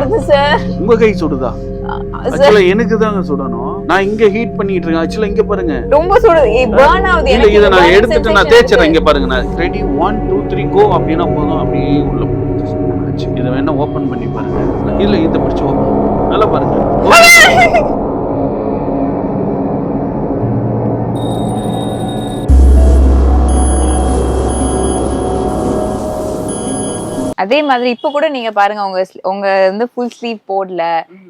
சுடுது சார் உங்க கை சுடுதா? ஆக்சுவலா எனக்கு தாங்க சுடணும். நான் இங்க ஹீட் பண்ணிட்டு இருக்கேன். ஆக்சுவலா இங்க பாருங்க. ரொம்ப சுடுது பேர்ன் ஆகுது. இல்ல இத நான் எடுத்துட்டு நான் தேய்ச்சறேன். இங்க பாருங்க நான் ready one two three go அப்படின்னா போதும். அப்படியே உள்ள போச்சு இதை வேணா ஓபன் பண்ணி பாருங்க. இல்ல இதை பிடிச்சு ஓபன் நல்லா பாருங்க. அதே மாதிரி இப்ப கூட நீங்க பாருங்க உங்க உங்க வந்து ஃபுல் ஸ்லீவ் போடல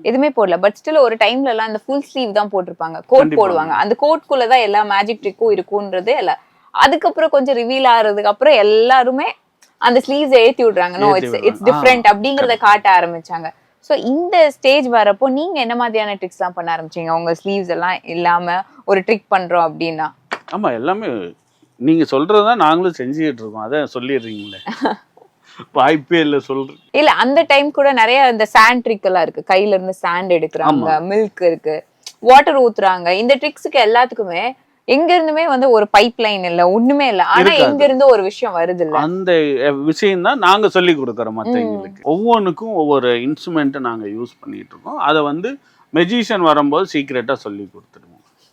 எதுவுமே போடல பட் ஸ்டில் ஒரு டைம்ல எல்லாம் அந்த ஃபுல் ஸ்லீவ் தான் போட்டிருப்பாங்க. கோட். போடுவாங்க. அந்த கோட்குள்ள தான் எல்லா மேஜிக் ட்ரிக்கும் இருக்கும்ன்றது இல்ல அதுக்கப்புறம் கொஞ்சம் ரிவீல் ஆறதுக்கு அப்புறம் எல்லாருமே அந்த ஸ்லீவ்ஸ் ஏத்தி விடுறாங்க. No it's. இட்ஸ் டிஃப்ரெண்ட் அப்படிங்கறத காட்ட ஆரம்பிச்சாங்க. சோ இந்த ஸ்டேஜ் வரப்போ நீங்க என்ன மாதிரியான ட்ரிக்ஸ் எல்லாம் பண்ண ஆரம்பிச்சீங்க? உங்க ஸ்லீவ்ஸ் எல்லாம் இல்லாம ஒரு ட்ரிக் பண்றோம் அப்படின்னா. ஆமா எல்லாமே நீங்க சொல்றதுதான் நாங்களும் செஞ்சுக்கிட்டு இருக்கோம். அதான் சொல்லிடுறீங்களே. வாய்ப்பே இல்ல சொல்றேன் இல்ல அந்த டைம் கூட நிறைய இந்த சாண்ட் ட்ரிக் எல்லாம் இருக்கு. கையில இருந்து சாண்ட் எடுக்கிறாங்க மில்க் இருக்கு. வாட்டர் ஊத்துறாங்க. இந்த ட்ரிக்ஸுக்கு எல்லாத்துக்குமே எங்க இருந்துமே வந்து ஒரு பைப் லைன் இல்ல ஒண்ணுமே இல்ல. ஆனா. எங்க இருந்து ஒரு விஷயம் வருது இல்ல. அந்த விஷயம் தான் நாங்க சொல்லி கொடுக்குறோம் மற்றவங்களுக்கு ஒவ்வொன்றுக்கும் ஒவ்வொரு இன்ஸ்ட்ருமெண்ட்டை நாங்க யூஸ் பண்ணிட்டு இருக்கோம். அதை வந்து மெஜிஷியன் வரும்போது சீக்ரெட்டா சொல்லி கொடுத்துருவோம்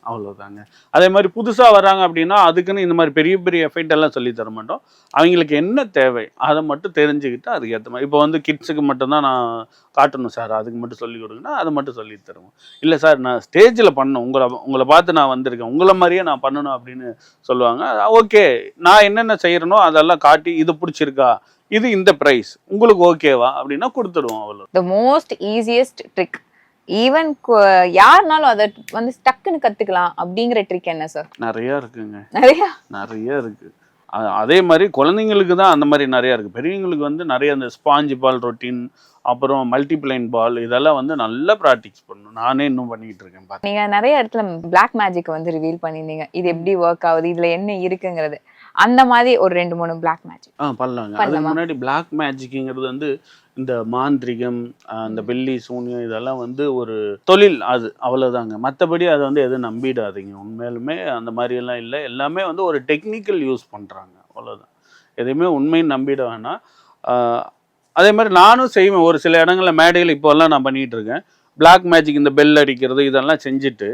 அவ்வளோதாங்க அதே மாதிரி புதுசாக வராங்க அப்படின்னா அதுக்குன்னு இந்த மாதிரி பெரிய பெரிய எஃபெக்ட் எல்லாம் சொல்லி தர மாட்டோம். அவங்களுக்கு என்ன தேவை அதை மட்டும் தெரிஞ்சுக்கிட்டு அதுக்கு ஏற்ற மாதிரி. இப்போ வந்து கிட்ஸுக்கு மட்டும்தான் நான் காட்டணும் சார் அதுக்கு மட்டும் சொல்லி கொடுங்கன்னா அதை மட்டும் சொல்லி தருவோம். இல்லை சார் நான் ஸ்டேஜில் பண்ணணும். உங்களை உங்களை பார்த்து நான் வந்திருக்கேன். உங்களை மாதிரியே நான் பண்ணணும் அப்படின்னு சொல்லுவாங்க. ஓகே நான் என்னென்ன செய்யறனோ அதெல்லாம் காட்டி இது பிடிச்சிருக்கா இது இந்த ப்ரைஸ் உங்களுக்கு ஓகேவா அப்படின்னா கொடுத்துடுவோம் அவ்வளோ the most easiest trick even யாருனாலும் அதை வந்து டக்குன்னு கத்துக்கலாம் அப்படிங்கிற ட்ரிக் என்ன சார் நிறைய இருக்குங்க. நிறைய? நிறைய இருக்கு. அதே மாதிரி குழந்தைங்களுக்கு தான் அந்த மாதிரி நிறைய இருக்கு. பெரியவங்களுக்கு வந்து நிறைய அந்த ஸ்பாஞ்ச் பால் ரொட்டீன் அப்புறம் மல்டிப்ளைன் பால் இதெல்லாம் வந்து நல்லா ப்ராக்டிஸ் பண்ணணும். நானே இன்னும் பண்ணிக்கிட்டு இருக்கேன் பாக்க நீங்க நிறைய இடத்துல Black மேஜிக் வந்து ரிவீல் பண்ணிருந்தீங்க இது எப்படி ஒர்க் ஆகுது? இதுல என்ன இருக்குங்கிறது. அந்த மாதிரி ஒரு ரெண்டு மூணு Black மேஜிக் ஆ பண்ணலாங்க. அதுக்கு? முன்னாடி பிளாக் மேஜிக்ங்கிறது வந்து இந்த மாந்திரிகம் இந்த வெள்ளி சூனியம் இதெல்லாம் வந்து ஒரு தொழில் அது அவ்வளவுதாங்க. மற்றபடி அதை வந்து எதுவும் நம்பிடாதீங்க. உண்மையிலுமே அந்த மாதிரி எல்லாம் இல்லை. எல்லாமே வந்து ஒரு டெக்னிக்கல் யூஸ் பண்றாங்க. அவ்வளவுதான். எதையுமே உண்மைன்னு நம்பிட வேணாம். அதே மாதிரி நானும் செய்வேன். ஒரு சில இடங்கள்ல மேடைகள் இப்போல்லாம் நான் பண்ணிட்டு இருக்கேன் பிளாக் மேஜிக் இந்த பெல் அடிக்கிறது இதெல்லாம் செஞ்சுட்டு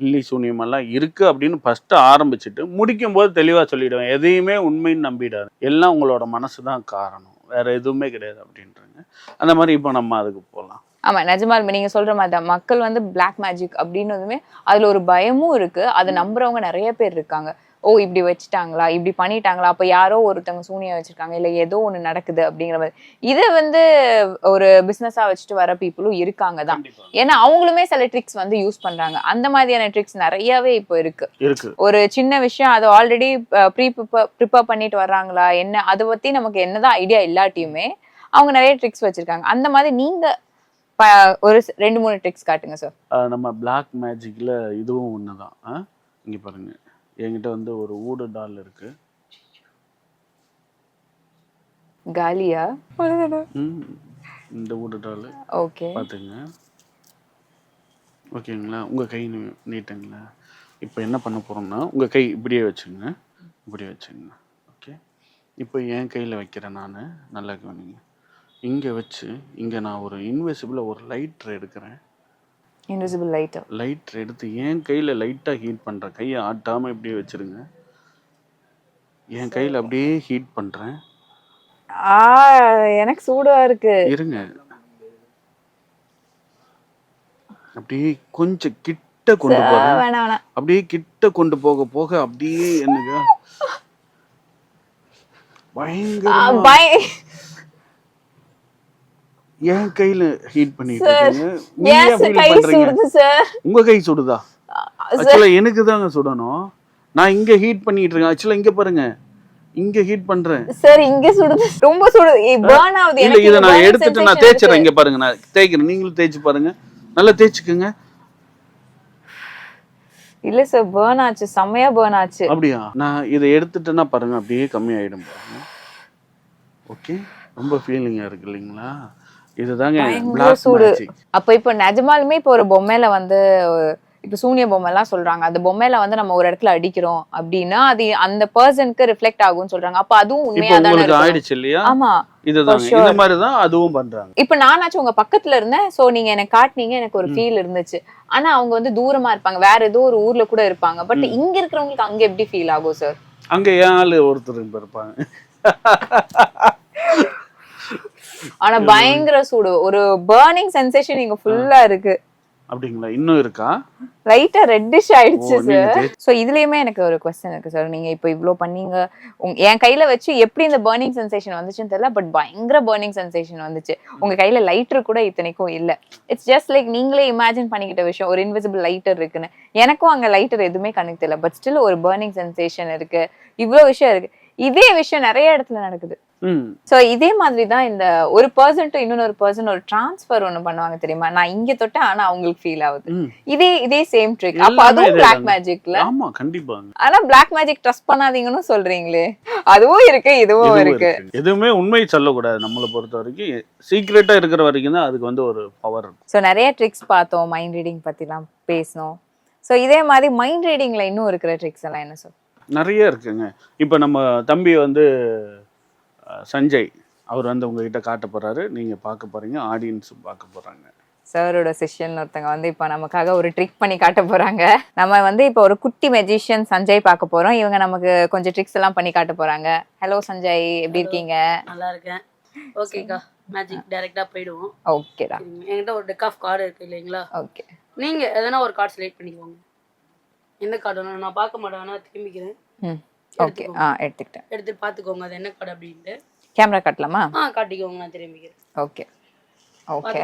பில்லி சூனியமெல்லாம் இருக்கு அப்படின்னு ஃபர்ஸ்ட் ஆரம்பிச்சுட்டு முடிக்கும் போது தெளிவாக சொல்லிடுவேன். எதையுமே உண்மைன்னு நம்பிடாது எல்லாம் உங்களோட மனசு தான் காரணம். வேற எதுவுமே கிடையாது அப்படின்றாங்க. அந்த மாதிரி இப்போ நம்ம அதுக்கு போகலாம் ஆமா நிஜமாலுமே நீங்க சொல்ற மாதிரி தான். மக்கள் வந்து Black மேஜிக் அப்படின்னதுமே அதுல ஒரு பயமும் இருக்கு. அதை நம்புறவங்க நிறைய பேர் இருக்காங்க. ஓ இப்படி வச்சுட்டாங்களா? இப்படி பண்ணிட்டாங்களா? அப்ப யாரோ ஒருத்தவங்க சூனியம் வச்சிருக்காங்க. இல்ல ஏதோ ஒண்ணு நடக்குது அப்படிங்கிற மாதிரி. இதை வந்து ஒரு பிசினஸா வச்சுட்டு வர பீப்புளும் இருக்காங்க தான். ஏன்னா அவங்களுமே சில ட்ரிக்ஸ் வந்து யூஸ் பண்றாங்க. அந்த மாதிரியான ட்ரிக்ஸ் நிறையவே இப்போ இருக்கு. ஒரு சின்ன விஷயம் அதை ஆல்ரெடி ப்ரீ ப்ரிப்பேர் பண்ணிட்டு வர்றாங்களா? என்ன? அதை பத்தி நமக்கு என்னதான் ஐடியா இல்லாட்டியுமே அவங்க நிறைய ட்ரிக்ஸ் வச்சிருக்காங்க. அந்த மாதிரி நீங்க ஒரு ரெண்டு மூணு ட்ரிக்ஸ் காட்டுங்க சார் நம்ம பிளாக் மேஜிக்கில் இதுவும் ஒன்று தான் இங்கே பாருங்க. என்கிட்ட வந்து ஒரு ஊடு டால் இருக்கு. காலியா? ம், இந்த ஊடு டால். ஓகே. பார்த்துங்க. ஓகேங்களா? உங்கள் கை நீட்டுங்களா? இப்போ என்ன பண்ண போகிறோம்னா உங்கள் கை இப்படியே வச்சுங்க. இப்படியே வச்சுங்க. ஓகே? இப்போ என் கையில் வைக்கிறேன் நான் நல்லா கவனிங்க. இங்கே வச்சு இங்கே நான் ஒரு இன்விசிபிளாக ஒரு லைட்டர் எடுக்கிறேன். இன்விசிபிள் லைட் லைட்டர் எடுத்து என் கையில் லைட்டாக ஹீட் பண்ணுறேன் கையை ஆட்டாமல் இப்படியே வச்சிருங்க. என் கையில் அப்படியே ஹீட் பண்ணுறேன் ஆ எனக்கு சூடா இருக்கு. இருங்க. அப்படியே கொஞ்சம் கிட்ட கொண்டு போகிறேன் அப்படியே கிட்ட கொண்டு போக போக அப்படியே எனக்கு பயங்கர என் கையில ஹீட் பண்ணிட்டு இருக்கீங்க. ஏன் ஏன் சார் உங்க கை சுடுதா? ஆக்சுவலா எனக்கு தாங்க சுடணும். நான் இங்க ஹீட் பண்ணிட்டு இருக்கேன். ஆக்சுவலா இங்க பாருங்க. இங்க ஹீட் பண்றேன். சார் இங்க சுடுது. ரொம்ப சுடுது. பேர்ன் ஆகுது. இல்ல இத நான் எடுத்துட்டு நான் இருக்கு. இங்க பாருங்க நான் தேய்க்கிறேன். நீங்களும் தேய்ச்சு பாருங்க. நல்லா தேய்ச்சுக்குங்க. இல்ல சார் பேர்ன் ஆச்சு. செம்மையா பேர்ன் ஆச்சு. அப்படியா? நான் இதை எடுத்துட்டேன்னா பாருங்க அப்படியே கம்மியாயிடும் பாருங்க. ஓகே ரொம்ப ஃபீலிங்கா இருக்கு இல்லைங்களா? இதுதாங்க சூடு. அப்ப இப்ப நிஜமாலுமே இப்ப ஒரு பொம்மையில வந்து இப்போ சூனிய பொம்மை எல்லாம் சொல்றாங்க. அந்த பொம்மையில வந்து நம்ம ஒரு இடத்துல அடிக்கிறோம் அப்படின்னா அது அந்த பர்சனுக்கு ரிஃப்ளெக்ட் ஆகும்னு சொல்றாங்க. அப்ப அதுவும் உண்மையா தானே ஆயிடுச்சு இல்லையா? ஆமா. இதுதான். இந்த மாதிரி தான் அதுவும் பண்றாங்க. இப்ப நானாச்சும் உங்க பக்கத்துல இருந்தேன். சோ நீங்க எனக்கு காட்டுனீங்க எனக்கு ஒரு ஃபீல் இருந்துச்சு. ஆனா அவங்க வந்து தூரமா இருப்பாங்க. வேற ஏதோ ஒரு ஊர்ல கூட இருப்பாங்க. பட் இங்க இருக்கிறவங்களுக்கு அங்க எப்படி ஃபீல் ஆகும் சார் அங்க ஏன் ஆளு ஒருத்தர் இருப்பாங்க. ஆனா பயங்கர சூடு. ஒரு பர்னிங் சென்சேஷன் இங்க ஃபுல்லா இருக்கு. அப்படிங்களா? இன்னும் இருக்கா? லைட்டா ரெட்டிஷ் ஆயிடுச்சு சார் சோ இதுலயுமே எனக்கு ஒரு கொஸ்டின் இருக்கு சார் நீங்க இப்போ இவ்ளோ பண்ணீங்க. உங்க என் கையில வச்சு எப்படி இந்த பர்னிங் சென்சேஷன் வந்துச்சுன்னு தெரியல பட் பயங்கர பர்னிங் சென்சேஷன் வந்துச்சு. உங்க கையில லைட்டர் கூட இத்தனைக்கும் இல்ல. இட்ஸ் ஜஸ்ட் லைக் நீங்களே இமேஜின் பண்ணிக்கிட்ட விஷயம். ஒரு இன்விசிபிள் லைட்டர் இருக்குன்னு. எனக்கும் அங்க லைட்டர் எதுவுமே கணக்கு தெரியல பட் ஸ்டில் ஒரு பர்னிங் சென்சேஷன் இருக்கு. இவ்ளோ விஷயம் இருக்கு. இதே விஷயம் நிறைய இடத்துல நடக்குது. சோ இதே மாதிரி தான் இந்த ஒரு பர்சன் டு இன்னொரு பர்சன் ஒரு டிரான்ஸ்ஃபர் ஒண்ணு பண்ணுவாங்க தெரியுமா? நான் இங்க தொட்டேன் ஆனா அவங்களுக்கு ஃபீல் ஆகுது. இதே இதே சேம் ட்ரிக் அப்ப அதுவும் பிளாக். மேஜிக்ல ஆமா கண்டிப்பாங்க. ஆனா பிளாக் மேஜிக் ட்ரஸ்ட் பண்ணாதீங்கன்னு சொல்றீங்களே. அதுவும் இருக்கு இதுவும் இருக்கு. எதுவுமே உண்மை சொல்லக்கூடாது நம்மளை பொறுத்த வரைக்கும். சீக்ரெட்டா இருக்கிற வரைக்கும் தான் அதுக்கு வந்து ஒரு பவர் இருக்கும் சோ நிறைய ட்ரிக்ஸ் பார்த்தோம் மைண்ட் ரீடிங் பத்திலாம் பேசணும் சோ இதே மாதிரி மைண்ட் ரீடிங்ல இன்னும் இருக்கிற ட்ரிக்ஸ் எல்லாம் என்ன சொல்? நிறைய இருக்குங்க. இப்போ நம்ம தம்பி வந்து சஞ்சய் அவர் வந்து உங்ககிட்ட காட்ட போறாரு. நீங்க பார்க்க போறீங்க. ஆடியன்ஸும் பார்க்க போறாங்க. சாரோட செஷன் ஒருத்தங்க வந்து இப்போ நமக்காக ஒரு ட்ரிக் பண்ணி காட்ட போறாங்க. நம்ம வந்து இப்போ ஒரு குட்டி மெஜிஷியன் சஞ்சய் பார்க்க போறோம். இவங்க நமக்கு கொஞ்சம் ட்ரிக்ஸ் எல்லாம் பண்ணி காட்ட போறாங்க. ஹலோ சஞ்சய் எப்படி இருக்கீங்க? நல்லா இருக்கேன். ஓகேக்கா மேஜிக் டைரக்டா போயிடுவோம். ஓகேடா. என்கிட்ட ஒரு டெக் ஆஃப் கார்டு இருக்கு இல்லைங்களா? ஓகே நீங்க எதனா ஒரு கார்டு செலக்ட் பண்ணிக்கோங்க. எந்த கார்டு வேணும் நான் பார்க்க மாட்டேன் திரும்பிக்கிறேன். ம். ஓகே. ஆ எடுத்துக்கிட்டேன். எடுத்து பார்த்துக்கோங்க அது என்ன கார்டு அப்படின்ட்டு. கேமரா காட்டலாமா? ஆ காட்டிக்கோங்க. நான் திரும்பிக்கிறேன். ஓகே. ஓகே.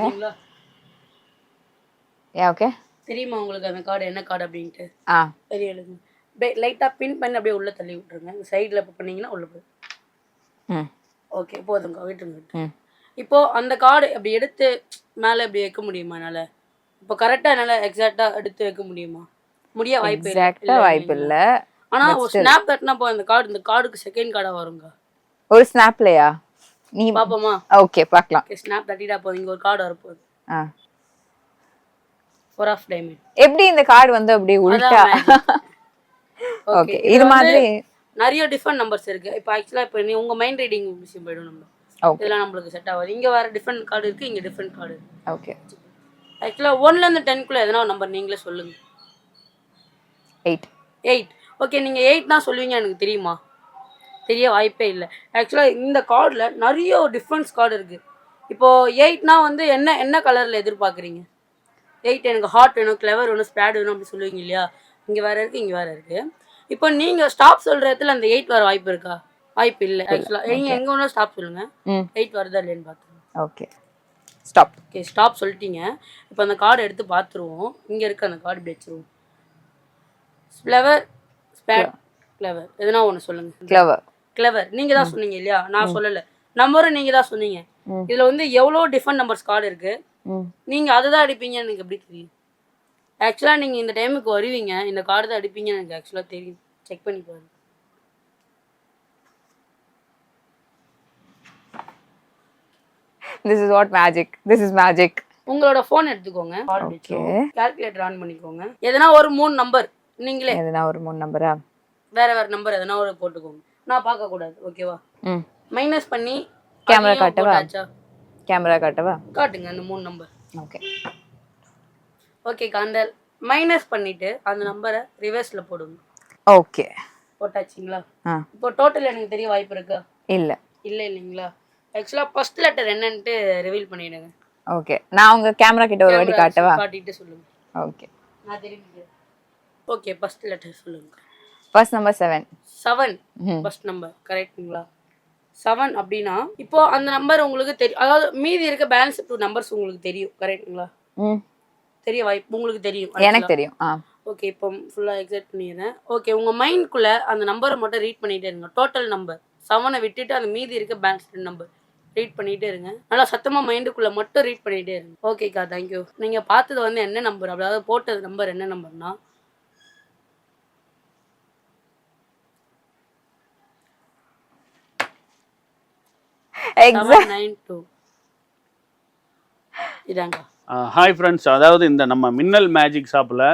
ஏ ஓகே? தெரியுமா உங்களுக்கு அந்த கார்டு என்ன கார்டு அப்படின்ட்டு? ஆ. தெரியலுங்க அப்படியே லைட்டாக பின் பண்ணி அப்படியே உள்ள தள்ளி விட்டுருங்க. சைடில் இப்போ பண்ணீங்கன்னா உள்ள போய் ம். ஓகே போதுங்க விட்டுருங்க இப்போ அந்த கார்டு அப்படி எடுத்து மேலே இப்படி வைக்க முடியுமா என்னால்? இப்போ கரெக்டாக என்னால் எக்ஸாக்டாக எடுத்து வைக்க முடியுமா? முடிய வாய்ப்பு வாய்ப்பு இல்ல. ஆனா ஒரு ஸ்னாப் தட்டினா போ இந்த கார்டு இந்த கார்டுக்கு செகண்ட் கார்டா வருங்க. ஒரு ஸ்னாப்லயா நீ பாப்போமா? ஓகே பார்க்கலாம் ஸ்னாப் தட்டிட்டா போதும். இங்க ஒரு கார்டு வரப்போகுது. ஆ. ஃபோர் ஆஃப் டைமண்ட் எப்படி இந்த கார்டு வந்து அப்படி உல்டா ஓகே இது மாதிரி நிறைய டிஃப்ரெண்ட் நம்பர்ஸ் இருக்கு. இப்போ ஆக்சுவலா இப்போ நீ உங்க மைண்ட் ரீடிங் விஷயம் போயிடும் நம்ம. இதெல்லாம் நம்மளுக்கு செட் ஆகாது. இங்க வேற டிஃப்ரெண்ட் கார்டு இருக்கு இங்க டிஃப்ரெண்ட் கார்டு ஓகே ஆக்சுவலா ஒன்ல இருந்து டென்க்குள்ள எதனா ஒரு நம்பர் நீங்களே சொல்லுங்க. எயிட் எயிட் ஓகே நீங்க எயிட் தான் சொல்லுவீங்க எனக்கு தெரியுமா? தெரிய வாய்ப்பே இல்லை. ஆக்சுவலாக இந்த கார்டில் நிறைய டிஃப்ரெண்ட்ஸ் கார்டு இருக்குது இப்போது எயிட்னா வந்து என்ன என்ன கலரில் எதிர்பார்க்குறீங்க? எயிட் எனக்கு ஹார்ட் வேணும் கிளவர் வேணும் ஸ்பேட் வேணும் அப்படி சொல்லுவீங்க இல்லையா? இங்கே வேறு இருக்குது இங்கே வேறு இருக்குது இப்போ நீங்கள் ஸ்டாப் சொல்கிற இடத்துல அந்த எயிட் வர வாய்ப்பு இருக்கா? வாய்ப்பு இல்லை ஆக்சுவலாக நீங்கள் எங்கே வேணாலும் ஸ்டாப் சொல்லுங்கள் எயிட் வருதா இல்லைன்னு பார்த்துருங்க ஓகே ஸ்டாப் ஓகே ஸ்டாப் சொல்லிட்டீங்க. இப்போ அந்த கார்டு எடுத்து பார்த்துருவோம் இங்கே இருக்க அந்த கார்டு இப்படி வச்சுருவோம். ஃப்ளவர் கிளவர் எதுனா ஒன்று சொல்லுங்கள் கிளவர் கிளவர் நீங்க தான் சொன்னீங்க இல்லையா? நான் சொல்லல. நம்பரும் நீங்க தான் சொன்னீங்க. இதுல வந்து எவ்வளோ டிஃப்ரெண்ட் நம்பர்ஸ் கார்டு இருக்கு? நீங்க அதுதான் அடிப்பீங்கன்னு எனக்கு எப்படி தெரியும்? ஆக்சுவலா நீங்க இந்த டைமுக்கு வருவீங்க இந்த கார்டு தான் அடிப்பீங்கன்னு எனக்கு ஆக்சுவலா தெரியும். செக் பண்ணி பாருங்க. This is what magic this is magic உங்களோட ஃபோன் எடுத்துக்கோங்க. கால்குலேட்டர் ஆன் பண்ணிக்கோங்க. எதனா ஒரு மூணு நம்பர் நீங்களே. எதுனா ஒரு மூணு நம்பரா வேற வேற நம்பர் எதனா ஒரு போட்டுக்கோங்க. நான் பார்க்க கூடாது ஓகேவா? ம். மைனஸ் பண்ணி அதையும் காட்டவா? போட்டாச்சா? கேமரா காட்டவா? காட்டுங்க அந்த மூணு நம்பர் ஓகே ஓகே அந்த மைனஸ் பண்ணிட்டு அந்த நம்பரை ரிவர்ஸ்ல போடுங்க. ஓகே போட்டாச்சுங்களா? ஆ. இப்போ டோட்டல் எனக்கு தெரிய வாய்ப்பு இருக்கா? இல்ல. இல்லை இல்லைங்களா? ஆக்சுவலாக ஃபர்ஸ்ட் லெட்டர் என்னன்ட்டு ரிவீல் பண்ணிடுங்க. ஓகே நான் உங்க கேமரா கிட்ட ஒரு வாட்டி காட்டவா? காட்டிட்டு சொல்லுங்க. ஓகே நான் திரும்பி ஓகே ஃபர்ஸ்ட் லெட்டர் சொல்லுங்க. First number seven seven first number கரெக்ட்டுங்களா செவன் அப்படின்னா இப்போ அந்த நம்பர் உங்களுக்கு தெரியும் அதாவது மீதி இருக்க பேலன்ஸ் டூ நம்பர்ஸ் உங்களுக்கு தெரியும் கரெக்ட்டுங்களா ம் தெரிய வாய்ப்பு உங்களுக்கு தெரியும் எனக்கு தெரியும் ஓகே இப்போ ஃபுல்லாக எக்ஸைட் பண்ணிடுறேன். ஓகே உங்கள் மைண்ட்குள்ளே அந்த நம்பரை மட்டும் ரீட் பண்ணிகிட்டே இருங்க. டோட்டல் நம்பர் செவனை விட்டுட்டு அந்த மீதி இருக்க பேலன்ஸ் நம்பர் ரீட் பண்ணிகிட்டே இருங்க. நல்லா சத்தமாக மைண்டுக்குள்ளே மட்டும் ரீட் பண்ணிகிட்டே இருங்க. ஓகேக்கா தேங்க்யூ நீங்கள் பார்த்தது வந்து என்ன நம்பர் அதாவது போட்டது நம்பர் என்ன நம்பர்னா எக்ஸாக்ட் செவன் நைன் டூ இதாங்க ஹாய் ஃப்ரெண்ட்ஸ் அதாவது இந்த நம்ம மின்னல் மேஜிக் ஷாப்பில்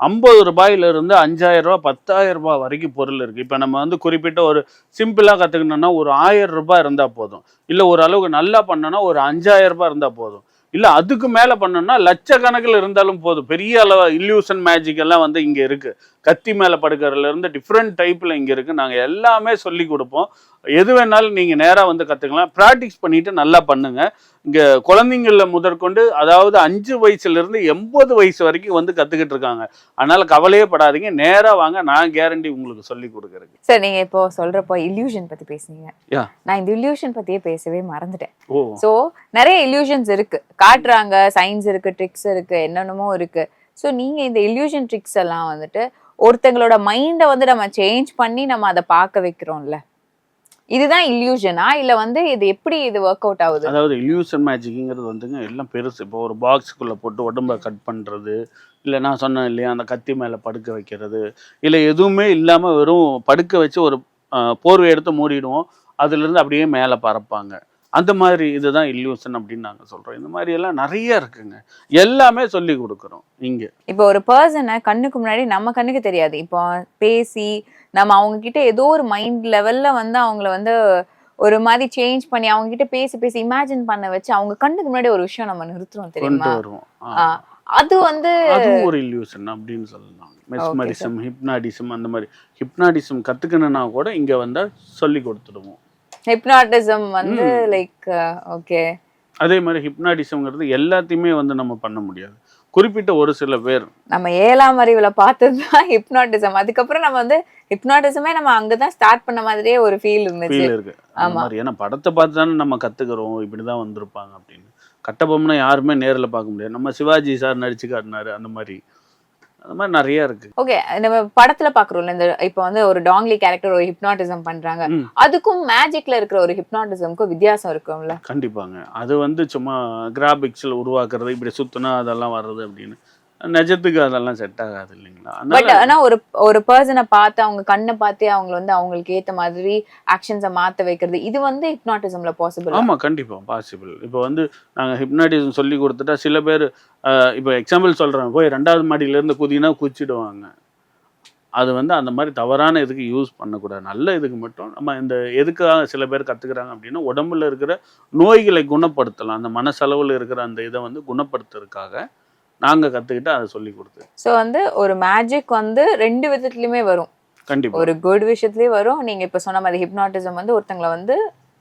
ஐம்பது ரூபாயில இருந்து அஞ்சாயிரம் ரூபாய் பத்தாயிரம் ரூபாய் வரைக்கும் பொருள் இருக்கு. இப்போ நம்ம வந்து குறிப்பிட்ட ஒரு சிம்பிளா கத்துக்கணும்னா ஒரு ஆயிரம் ரூபாய் இருந்தா போதும். இல்ல ஒரு அளவுக்கு நல்லா பண்ணோம்னா ஒரு அஞ்சாயிரம் ரூபாய் இருந்தா போதும். இல்ல அதுக்கு மேல பண்ணோம்னா லட்சக்கணக்கில் இருந்தாலும் போதும். பெரிய அளவு இல்யூஷன் மேஜிக் எல்லாம் வந்து இங்க இருக்கு. கத்தி மேல படுக்கிறதுலேருந்து டிஃப்ரெண்ட் டைப்ல இங்க இருக்கு. நாங்க எல்லாமே சொல்லி கொடுப்போம். எது வேணாலும் நீங்க நேரா வந்து கத்துக்கலாம். ப்ராக்டிஸ் பண்ணிட்டு நல்லா பண்ணுங்க. இங்க குழந்தைங்கள முதற்கொண்டு அதாவது அஞ்சு வயசுல இருந்து எண்பது வயசு வரைக்கும் வந்து கத்துக்கிட்டு இருக்காங்க. அதனால கவலையே படாதீங்க. நேரா வாங்க நான் கேரண்டி உங்களுக்கு சொல்லி கொடுக்குறேன் சார் நீங்க இப்போ சொல்றப்போ இல்யூஷன் பத்தி பேசுனீங்க. நான் இந்த இல்யூஷன் பத்தியே பேசவே மறந்துட்டேன். சோ நிறைய இல்யூஷன்ஸ் இருக்கு. காட்டுறாங்க சயின்ஸ் இருக்கு ட்ரிக்ஸ் இருக்கு என்னென்னமோ இருக்கு. சோ நீங்க இந்த இல்யூஷன் ட்ரிக்ஸ் எல்லாம் வந்துட்டு ஒருத்தங்களோட மைண்டை வந்து நம்ம சேஞ்ச் பண்ணி நம்ம அதை பார்க்க வைக்கிறோம்ல. இதுதான் இல்யூஷனா இல்ல வந்து இது எப்படி இது ஒர்க் அவுட் ஆகுது? அதாவது இல்யூஷன் மேஜிக்ங்கிறது வந்துங்க எல்லாம் பெருசு. இப்போ ஒரு பாக்ஸுக்குள்ளே போட்டு உடம்ப கட் பண்ணுறது இல்லை நான் சொன்னேன் இல்லையா அந்த கத்தி மேலே படுக்க வைக்கிறது இல்லை எதுவுமே இல்லாமல் வெறும் படுக்க வச்சு ஒரு போர்வை எடுத்து மூடிடுவோம் அதுலேருந்து அப்படியே மேலே பறப்பாங்க. அந்த மாதிரி இதுதான் இல்யூஷன் அப்படின்னு நாங்கள் சொல்கிறோம் இந்த மாதிரி எல்லாம் நிறைய இருக்குங்க. எல்லாமே சொல்லி கொடுக்குறோம் இங்கே. இப்போ ஒரு பர்சனை கண்ணுக்கு முன்னாடி நம்ம கண்ணுக்கு தெரியாது. இப்போ பேசி நம்ம அவங்க கிட்ட ஏதோ ஒரு மைண்ட் லெவல்ல வந்து அவங்கள வந்து ஒரு மாதிரி சேஞ்ச் பண்ணி அவங்க கிட்ட பேசி பேசி இமேஜின் பண்ண வச்சு அவங்க கண்ணுக்கு முன்னாடி ஒரு விஷயம் நம்ம நிறுத்துறோம் தெரியுமா? அது வந்து அதுவும் ஒரு இல்யூஷன் அப்படின்னு சொல்லலாம். மெஸ்மரிசம் ஹிப்னாடிசம் அந்த மாதிரி. ஹிப்னாடிசம் கற்றுக்கணுன்னா கூட இங்கே வந்தால் சொல்லி கொடுத்துடுவோம். ஹிப்னாட்டிசம் வந்து லைக் ஓகே அதே மாதிரி ஹிப்னாடிசம்ங்கிறது எல்லாத்தையுமே வந்து நம்ம பண்ண முடியாது. குறிப்பிட்ட ஒரு சில பேர். நம்ம ஏழாம் அறிவுல பார்த்தது தான் ஹிப்னாட்டிசம் அதுக்கப்புறம் நம்ம வந்து ஹிப்னாட்டிசமே நம்ம அங்கதான் ஸ்டார்ட் பண்ண மாதிரியே ஒரு ஃபீல் இருந்துச்சு. ஃபீல் இருக்கு. ஆமா. ஏன்னா படத்தை பார்த்து தானே நம்ம கத்துக்கிறோம். இப்படிதான் வந்திருப்பாங்க அப்படின்னு. கட்டபொம்மனை யாருமே நேர்ல பார்க்க முடியாது. நம்ம சிவாஜி சார் நடிச்சு காட்டினாரு அந்த மாதிரி. அந்த மாதிரி நிறைய இருக்கு. ஓகே நம்ம படத்துல பாக்குறோம்ல இந்த இப்போ வந்து ஒரு டாங்லி கேரக்டர் ஒரு ஹிப்னாட்டிசம் பண்றாங்க. அதுக்கும் மேஜிக்ல இருக்கிற ஒரு ஹிப்னாட்டிசம்க்கும் வித்தியாசம் இருக்கும்ல? கண்டிப்பாங்க. அது வந்து சும்மா கிராபிக்ஸில் உருவாக்குறது இப்படி சுத்தினா அதெல்லாம் வர்றது அப்படின்னு. நிஜத்துக்கு அதெல்லாம் செட் ஆகாது இல்லைங்களா? பட் ஆனா ஒரு ஒரு பர்சனை பார்த்து அவங்க கண்ணை பார்த்தே அவங்க வந்து அவங்களுக்கு ஏத்த மாதிரி ஆக்ஷன்ஸை மாத்த வைக்கிறது இது வந்து ஹிப்னாட்டிசம்ல பாசிபிள் ஆமா கண்டிப்பா பாசிபிள் இப்போ வந்து நாங்க ஹிப்னாட்டிசம் சொல்லி கொடுத்துட்டா சில பேர் இப்போ எக்ஸாம்பிள் சொல்றேன் போய் ரெண்டாவது மாடியில இருந்து குதினா குச்சிடுவாங்க அது வந்து அந்த மாதிரி தவறான இதுக்கு யூஸ் பண்ணக்கூடாது. நல்ல இதுக்கு மட்டும் நம்ம இந்த எதுக்காக சில பேர் கத்துக்கிறாங்க அப்படின்னா உடம்புல இருக்கிற நோய்களை குணப்படுத்தலாம். அந்த மனசளவில் இருக்கிற அந்த இதை வந்து குணப்படுத்துறதுக்காக நாங்க கத்துக்கிட்டு அதை சொல்லி கொடுத்து. சோ வந்து ஒரு மேஜிக் வந்து ரெண்டு விதத்துலயுமே வரும். கண்டிப்பா. ஒரு குட் விஷயத்துலயும் வரும். நீங்க இப்ப சொன்ன மாதிரி ஹிப்னாட்டிசம் வந்து ஒருத்தங்களை வந்து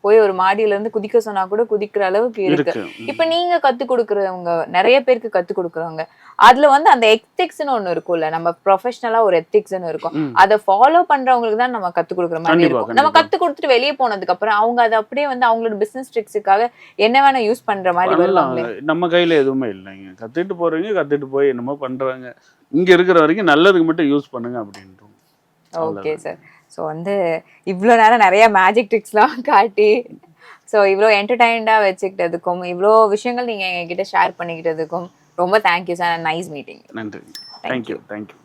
போய் ஒரு மாடியில இருந்து குதிக்க சொன்னா கூட குதிக்கிற அளவுக்கு இருக்கு. இப்ப நீங்க கத்து கொடுக்கறவங்க நிறைய பேருக்கு கத்து கொடுக்கறவங்க அதுல வந்து அந்த எத்திக்ஸ்னு ஒண்ணு இருக்கும்ல. நம்ம ப்ரொஃபஷனலா ஒரு எத்திக்ஸ்னு இருக்கும். அதை ஃபாலோ பண்றவங்களுக்கு தான் நம்ம கத்து கொடுக்குற மாதிரி இருக்கும். நம்ம. கத்து கொடுத்துட்டு வெளியே போனதுக்கு அப்புறம் அவங்க அதை அப்படியே வந்து அவங்களோட பிசினஸ் ட்ரிக்ஸுக்காக என்ன வேணா யூஸ் பண்ற மாதிரி நம்ம கையில எதுவுமே இல்லைங்க கத்துட்டு போறவங்க கத்துட்டு போய் என்னமோ பண்றாங்க. இங்க இருக்கிற வரைக்கும் நல்லதுக்கு மட்டும் யூஸ் பண்ணுங்க அப்படின்றோம் ஓகே சார். ஸோ வந்து இவ்வளோ நேரம் நிறைய மேஜிக் ட்ரிக்ஸ்லாம் காட்டி ஸோ இவ்வளோ என்டர்டைன்டாக வச்சுக்கிட்டதுக்கும் இவ்வளோ விஷயங்கள் நீங்கள் எங்ககிட்ட ஷேர் பண்ணிக்கிட்டதுக்கும் ரொம்ப thank you sir. Nice meeting நன்றி. Thank you thank you